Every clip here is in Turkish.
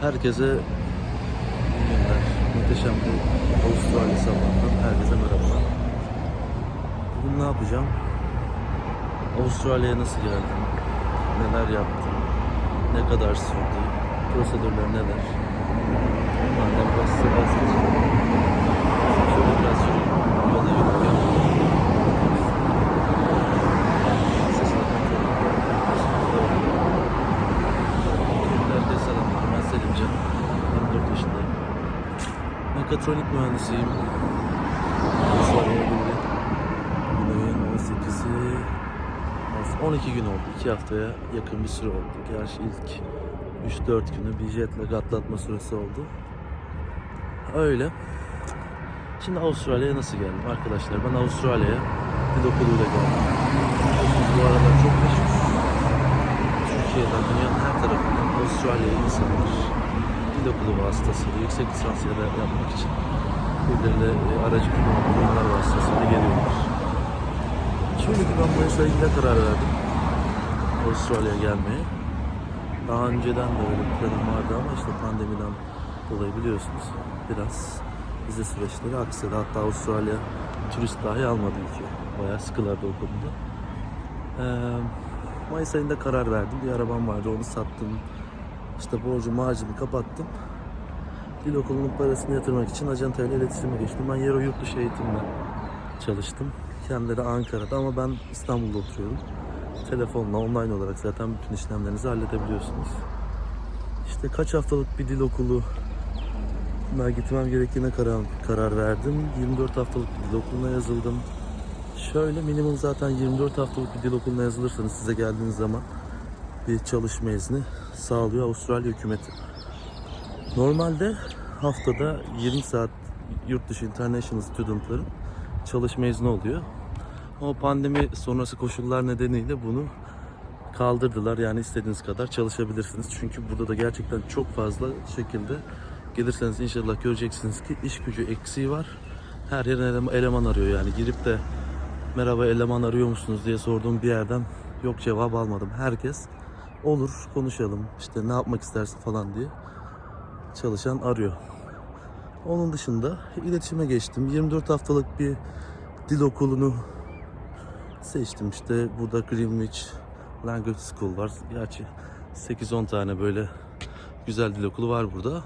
Herkese günler. Muhteşem bir Avustralya sabahından herkese merhabalar. Bugün ne yapacağım? Avustralya'ya nasıl geldim? Neler yaptım? Ne kadar sürdü? Prosedürler neler? Onlardan biraz bahsedeceğim. Şöyle biraz yürüyeyim. Yola yürürken. Sesini kontrol edeyim. Herkese selamlar. Ben Selimcan. 24 yaşındayım. Mekatronik mühendisiyim. Avustralya'ya geldim. Güney'in 18'i 12 gün oldu. 2 haftaya yakın bir süre oldu. Gerçi ilk 3-4 günü bir jetlag atlatma süresi oldu. Öyle. Şimdi Avustralya'ya nasıl geldim arkadaşlar? Ben Avustralya'ya dil okuluyla geldim. Bu arada çok meşhur. Türkiye'den, dünyanın her tarafından Avustralya'ya insanlar dil okulu vasıtasıyla yüksek lisans ya da yapmak için birbirine e, aracı kurumlar vasıtasıyla geliyorlar. Şöyle ki ben Mayıs ayında karar verdim Avustralya'ya gelmeye. Daha önceden de öyle planım vardı ama işte pandemiden dolayı biliyorsunuz biraz vize süreçleri aksadı. Hatta Avustralya turist dahi almadı ülke. Bayağı sıkılardı o konuda. Ee, Mayıs ayında karar verdim. Bir arabam vardı onu sattım. İşte borcumu harcımı kapattım. Dil okulunun parasını yatırmak için acentayla iletişime geçtim. Ben Yero yurt dışı eğitimle çalıştım. Kendileri Ankara'da ama ben İstanbul'da oturuyorum. Telefonla online olarak zaten bütün işlemlerinizi halledebiliyorsunuz. İşte kaç haftalık bir dil okulu ben gitmem gerektiğine karar, karar verdim. 24 haftalık bir dil okuluna yazıldım. Şöyle minimum zaten 24 haftalık bir dil okuluna yazılırsanız size geldiğiniz zaman bir çalışma izni sağlıyor Avustralya hükümeti. Normalde haftada 20 saat yurt dışı international studentların çalışma izni oluyor. Ama pandemi sonrası koşullar nedeniyle bunu kaldırdılar. Yani istediğiniz kadar çalışabilirsiniz. Çünkü burada da gerçekten çok fazla şekilde gelirseniz inşallah göreceksiniz ki iş gücü eksiği var. Her yer eleman arıyor yani girip de merhaba eleman arıyor musunuz diye sorduğum bir yerden yok cevap almadım. Herkes olur konuşalım işte ne yapmak istersin falan diye çalışan arıyor. Onun dışında iletişime geçtim. 24 haftalık bir dil okulunu seçtim işte. Burada Greenwich Language School var. Gerçi 8-10 tane böyle güzel dil okulu var burada.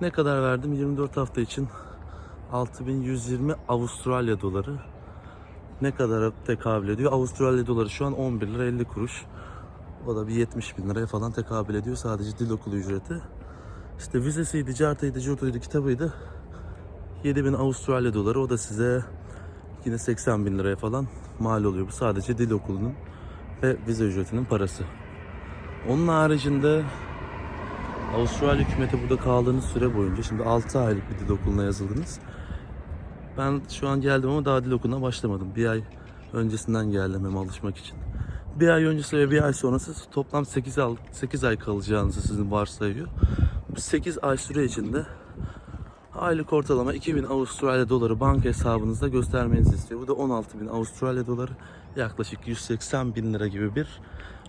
Ne kadar verdim? 24 hafta için 6120 Avustralya doları. Ne kadara tekabül ediyor? Avustralya doları şu an 11 lira 50 kuruş. O da bir 70 bin liraya falan tekabül ediyor sadece dil okulu ücreti. İşte vizesiydi, cartıydı, curtuydu, kitabıydı. 7000 Avustralya doları o da size yine 80 bin liraya falan mal oluyor. Bu sadece dil okulunun ve vize ücretinin parası. Onun haricinde Avustralya hükümeti burada kaldığınız süre boyunca şimdi 6 aylık bir dil okuluna yazıldınız. Ben şu an geldim ama daha dil okuluna başlamadım. Bir ay öncesinden geldim hem alışmak için. Bir ay öncesi ve bir ay sonrası toplam 8 ay, 8 ay kalacağınızı sizin varsayıyor. Bu 8 ay süre içinde aylık ortalama 2000 Avustralya doları banka hesabınızda göstermenizi istiyor. Bu da 16 bin Avustralya doları yaklaşık 180 bin lira gibi bir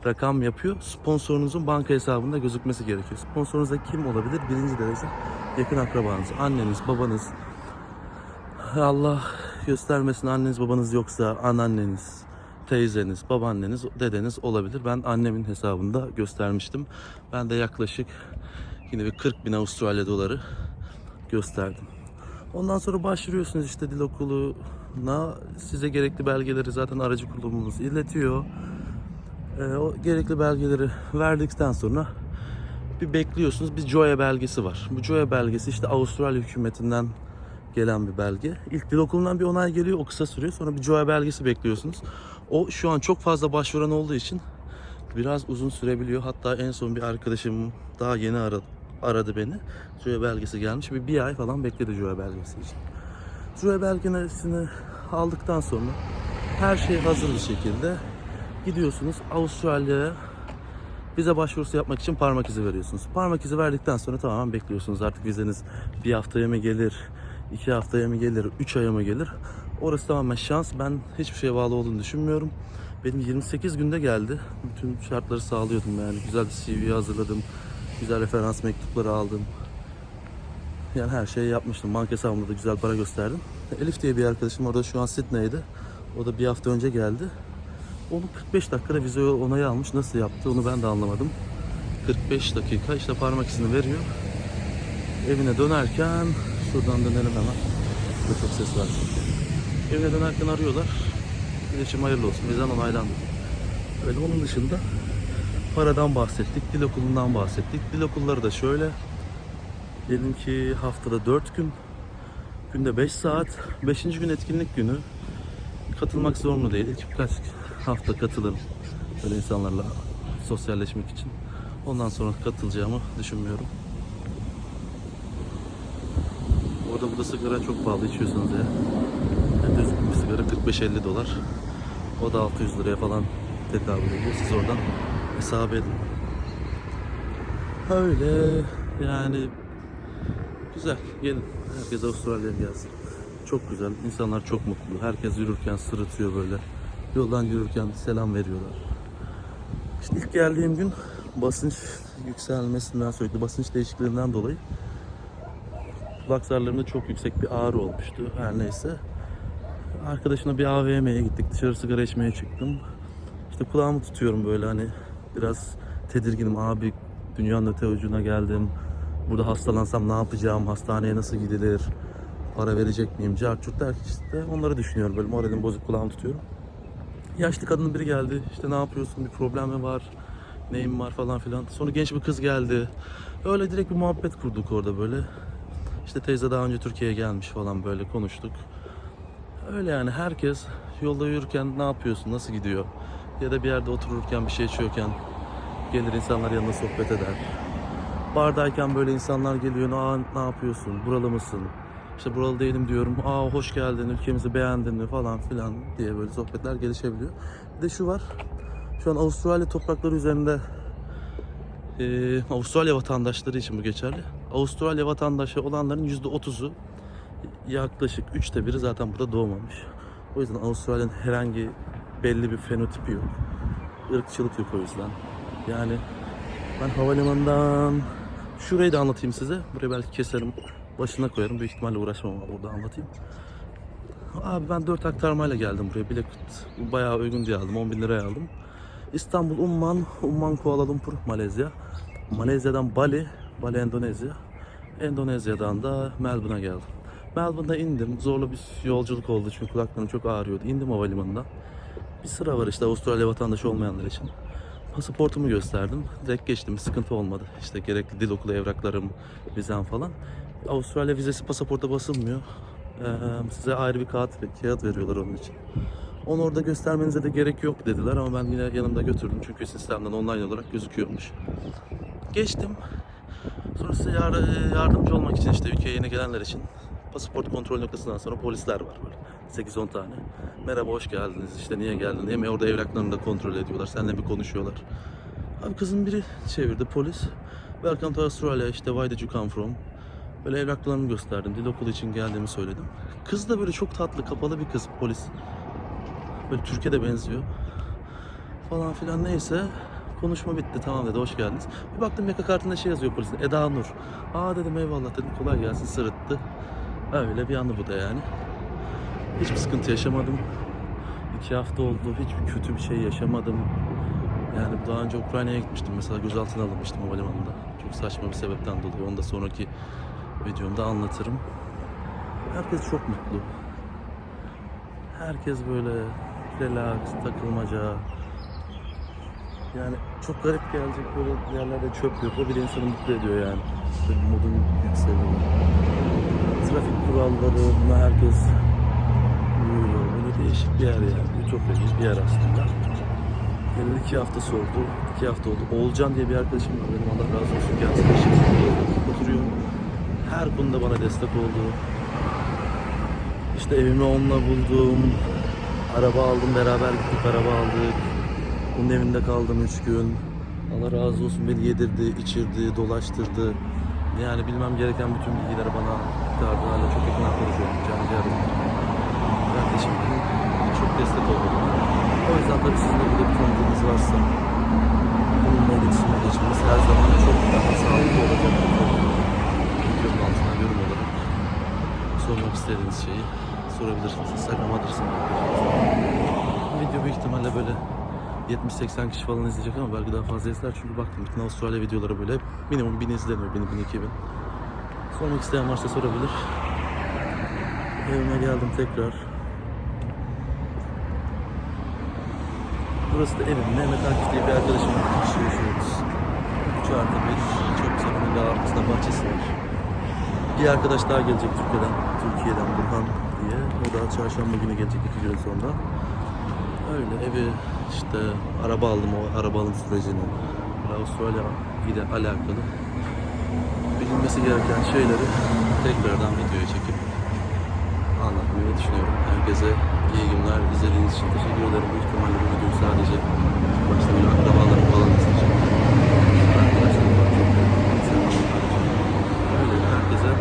rakam yapıyor. Sponsorunuzun banka hesabında gözükmesi gerekiyor. Sponsorunuz da kim olabilir? Birinci derece yakın akrabanız, anneniz, babanız. Allah göstermesin anneniz babanız yoksa anneanneniz, teyzeniz, babaanneniz, dedeniz olabilir. Ben annemin hesabında göstermiştim. Ben de yaklaşık yine bir 40 bin Avustralya doları gösterdim. Ondan sonra başvuruyorsunuz işte dil okuluna. Size gerekli belgeleri zaten aracı kurulumumuz iletiyor. Ee, o gerekli belgeleri verdikten sonra bir bekliyorsunuz. Bir JOIA belgesi var. Bu JOIA belgesi işte Avustralya hükümetinden gelen bir belge. İlk dil okulundan bir onay geliyor. O kısa sürüyor. Sonra bir JOIA belgesi bekliyorsunuz. O şu an çok fazla başvuran olduğu için biraz uzun sürebiliyor. Hatta en son bir arkadaşım daha yeni aradı, aradı beni. JOIA belgesi gelmiş. Bir, bir ay falan bekledi JOIA belgesi için. JOIA belgesini aldıktan sonra her şey hazır bir şekilde gidiyorsunuz Avustralya'ya vize başvurusu yapmak için parmak izi veriyorsunuz. Parmak izi verdikten sonra tamamen bekliyorsunuz. Artık vizeniz bir haftaya mı gelir, iki haftaya mı gelir, üç aya mı gelir? Orası tamamen şans. Ben hiçbir şeye bağlı olduğunu düşünmüyorum. Benim 28 günde geldi. Bütün şartları sağlıyordum yani. Güzel bir CV hazırladım. Güzel referans mektupları aldım. Yani her şeyi yapmıştım. Banka hesabımda da güzel para gösterdim. Elif diye bir arkadaşım orada şu an Sydney'de. O da bir hafta önce geldi. Onu 45 dakikada vize onayı almış. Nasıl yaptı onu ben de anlamadım. 45 dakika işte parmak izini veriyor. Evine dönerken şuradan dönelim hemen. Burada çok ses var çünkü. Evine dönerken arıyorlar. İletişim hayırlı olsun. Bizden onaylandı. Öyle onun dışında paradan bahsettik. Dil okulundan bahsettik. Dil okulları da şöyle. Diyelim ki haftada 4 gün. Günde 5 saat. 5. gün etkinlik günü. Katılmak zorunlu değil. İlk birkaç hafta katılırım. Böyle insanlarla sosyalleşmek için. Ondan sonra katılacağımı düşünmüyorum. Orada burada sigara çok pahalı içiyorsanız ya. Yani düzgün bir sigara 45-50 dolar. O da 600 liraya falan tekabül ediyor. Siz oradan hesap edin. Öyle yani güzel. Gelin. Herkes Avustralya'ya gelsin. Çok güzel. İnsanlar çok mutlu. Herkes yürürken sırıtıyor böyle. Yoldan yürürken selam veriyorlar. İşte ilk geldiğim gün basınç yükselmesinden sürekli basınç değişikliğinden dolayı kulak zarlarımda çok yüksek bir ağrı olmuştu. Her neyse. Arkadaşımla bir AVM'ye gittik. Dışarı sigara içmeye çıktım. İşte kulağımı tutuyorum böyle hani biraz tedirginim. Abi dünyanın öte ucuna geldim. Burada hastalansam ne yapacağım? Hastaneye nasıl gidilir? Para verecek miyim? Carçurt der ki işte onları düşünüyorum. Böyle moralim bozuk kulağımı tutuyorum. Yaşlı kadın biri geldi. İşte ne yapıyorsun? Bir problem mi var? Neyim var falan filan. Sonra genç bir kız geldi. Öyle direkt bir muhabbet kurduk orada böyle. İşte teyze daha önce Türkiye'ye gelmiş falan böyle konuştuk. Öyle yani herkes yolda yürürken ne yapıyorsun, nasıl gidiyor? Ya da bir yerde otururken, bir şey içiyorken gelir insanlar yanına sohbet eder. Bardayken böyle insanlar geliyor, aa ne yapıyorsun, buralı mısın? İşte buralı değilim diyorum, aa hoş geldin, ülkemizi beğendin mi falan filan diye böyle sohbetler gelişebiliyor. Bir de şu var, şu an Avustralya toprakları üzerinde ee, Avustralya vatandaşları için bu geçerli. Avustralya vatandaşı olanların %30'u yaklaşık üçte biri zaten burada doğmamış. O yüzden Avustralya'nın herhangi belli bir fenotipi yok. Irkçılık yok o yüzden. Yani ben havalimanından şurayı da anlatayım size. Burayı belki keserim, başına koyarım. Büyük ihtimalle uğraşmam ama burada anlatayım. Abi ben 4 aktarmayla geldim buraya. Bilet bayağı uygun diye aldım. 10 bin liraya aldım. İstanbul, Umman, Umman Kuala Lumpur, Malezya. Malezya'dan Bali, Bali Endonezya. Endonezya'dan da Melbourne'a geldim. Melbourne'da indim. Zorlu bir yolculuk oldu çünkü kulaklarım çok ağrıyordu. İndim havalimanından. Bir sıra var işte Avustralya vatandaşı olmayanlar için. Pasaportumu gösterdim. Direkt geçtim. Sıkıntı olmadı. İşte gerekli dil okulu evraklarım, vizem falan. Avustralya vizesi pasaporta basılmıyor. Ee, size ayrı bir kağıt, kağıt veriyorlar onun için. Onu orada göstermenize de gerek yok dediler ama ben yine yanımda götürdüm çünkü sistemden online olarak gözüküyormuş. Geçtim. Sonra size yar- yardımcı olmak için işte ülkeye yeni gelenler için pasaport kontrol noktasından sonra polisler var böyle 8-10 tane. Merhaba hoş geldiniz işte niye geldin diye orada evraklarını da kontrol ediyorlar. Seninle bir konuşuyorlar. Abi kızın biri çevirdi polis. Welcome to Australia işte why did you come from? Böyle evraklarımı gösterdim. Dil okulu için geldiğimi söyledim. Kız da böyle çok tatlı, kapalı bir kız polis. Böyle Türkiye'de benziyor. Falan filan neyse. Konuşma bitti tamam dedi hoş geldiniz. Bir baktım yaka kartında şey yazıyor polisin Eda Nur. Aa dedim eyvallah dedim kolay gelsin sırıttı. Öyle bir anı bu da yani. Hiçbir sıkıntı yaşamadım. İki hafta oldu hiçbir kötü bir şey yaşamadım. Yani daha önce Ukrayna'ya gitmiştim mesela gözaltına alınmıştım havalimanında. Çok saçma bir sebepten dolayı onu da sonraki videomda anlatırım. Herkes çok mutlu. Herkes böyle relax, takılmaca. Yani çok garip gelecek böyle yerlerde çöp yok. O bile insanı mutlu ediyor yani. Böyle modun yükseliyor. Trafik kuralları, buna herkes uyuyor. Böyle değişik bir yer yani. Çok ilginç bir yer aslında. Geleli iki hafta oldu. iki hafta oldu. Oğulcan diye bir arkadaşım var benim. Allah razı olsun. Kendisi de şimdi oturuyor. Her konuda bana destek oldu. İşte evimi onunla buldum. Araba aldım, beraber gittik, araba aldık. Onun evinde kaldım üç gün. Allah razı olsun beni yedirdi, içirdi, dolaştırdı. Yani bilmem gereken bütün bilgileri bana aktardı. Çok yakından konuşuyorum Can Ciğer'le. Kardeşim çok destek oldu. O yüzden tabii sizin de burada bir tanıdığınız varsa bununla iletişime geçmeniz her zaman çok daha sağlıklı olacak. Videonun altına yorum olarak sormak istediğiniz şeyi sorabilirsiniz. Instagram adresini Video büyük ihtimalle böyle 70-80 kişi falan izleyecek ama belki daha fazla izler çünkü baktım bütün Avustralya videoları böyle minimum 1000 izleniyor, 1000 1000 2000. Sormak isteyen varsa sorabilir. Evime geldim tekrar. Burası da evim. Mehmet Akif diye bir arkadaşım var. Kişi yaşıyoruz. 3 artı bir. Çok güzel önünde arkasında bahçesi var. Bir arkadaş daha gelecek Türkiye'den. Türkiye'den Burhan diye. O da çarşamba günü gelecek iki gün sonra. Öyle evi işte araba aldım o araba alım sürecini. Avustralya ile alakalı bilinmesi gereken şeyleri tekrardan videoya çekip anlatmayı düşünüyorum. Herkese iyi günler. izlediğiniz için teşekkür ederim. Büyük ihtimalle bu videoyu sadece başta böyle akrabalarım falan izleyeceğim. Arkadaşlarım var çok Öyle herkese